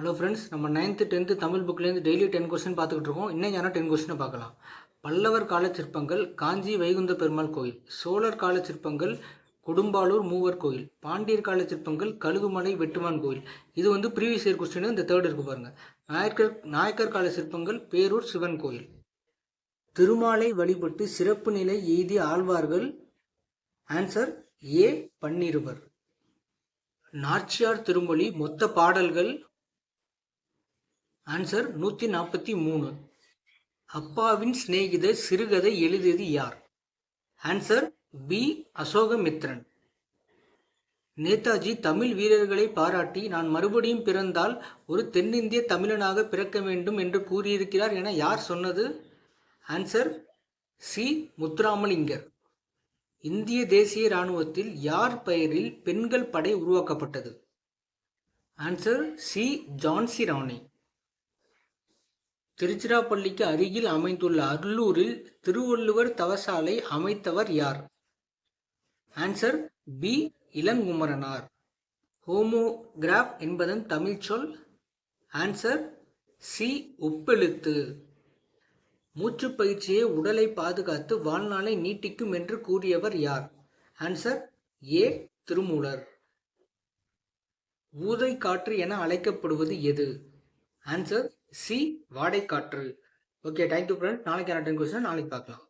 Hello friends நம்ம ninth tenth Tamil புக்லேருந்து daily ten question பார்த்துக்கிட்டு இருக்கோம். இன்னும் யாரும் டென் கொஸ்டினை பார்க்கலாம். பல்லவர் கால சிற்பங்கள் காஞ்சி வைகுந்த பெருமாள் கோயில். சோழர் கால சிற்பங்கள் கொடும்பாலூர் மூவர் கோயில். பாண்டியர் கால சிற்பங்கள் கழுகுமலை வெட்டுமான் கோயில். இது வந்து ப்ரீவியஸ் இயர் கொஸ்டின் இந்த தேர்ட் இருக்கு பாருங்கள் நாயக்கர் நாயக்கர் கால சிற்பங்கள் பேரூர் சிவன் கோயில். திருமாலை வழிபட்டு சிறப்பு நிலை எய்தி ஆழ்வார்கள். Answer A பன்னிருவர். நாச்சியார் திருமொழி மொத்த பாடல்கள் ஆன்சர் நூற்றி நாற்பத்தி மூணு அப்பாவின் சிநேகிதர் சிறுகதை எழுதியது யார்? Answer B Ashokamitran. Netaji Tamil வீரர்களை பாராட்டி நான் மறுபடியும் பிறந்தால் ஒரு தென்னிந்திய தமிழனாக பிறக்க வேண்டும் என்று கூறியிருக்கிறார் என யார் சொன்னது? Answer C Muthuramalingar. இந்திய தேசிய இராணுவத்தில் யார் பெயரில் பெண்கள் படை உருவாக்கப்பட்டது? Answer C Jhansi Rani. திருச்சிராப்பள்ளிக்கு அருகில் அமைந்துள்ள அருளூரில் திருவள்ளுவர் தவசாலை அமைத்தவர் யார்? Answer B Ilangumaranar. ஹோமோகிராஃப் என்பதன் தமிழ் சொல். ஆன்சர் சி ஒப்பெழுத்து மூச்சுப் பயிற்சியை உடலை பாதுகாத்து வாழ்நாளை நீட்டிக்கும் என்று கூறியவர் யார்? Answer A Thirumoolar. ஊதை காற்று என அழைக்கப்படுவது எது? ஆன்சர் சி வாடைக்காற்று. ஓகே தேங்க்யூ ஃப்ரெண்ட் நாளைக்கு டென் கொஸ்டின் நாளைக்கு பார்க்கலாம்.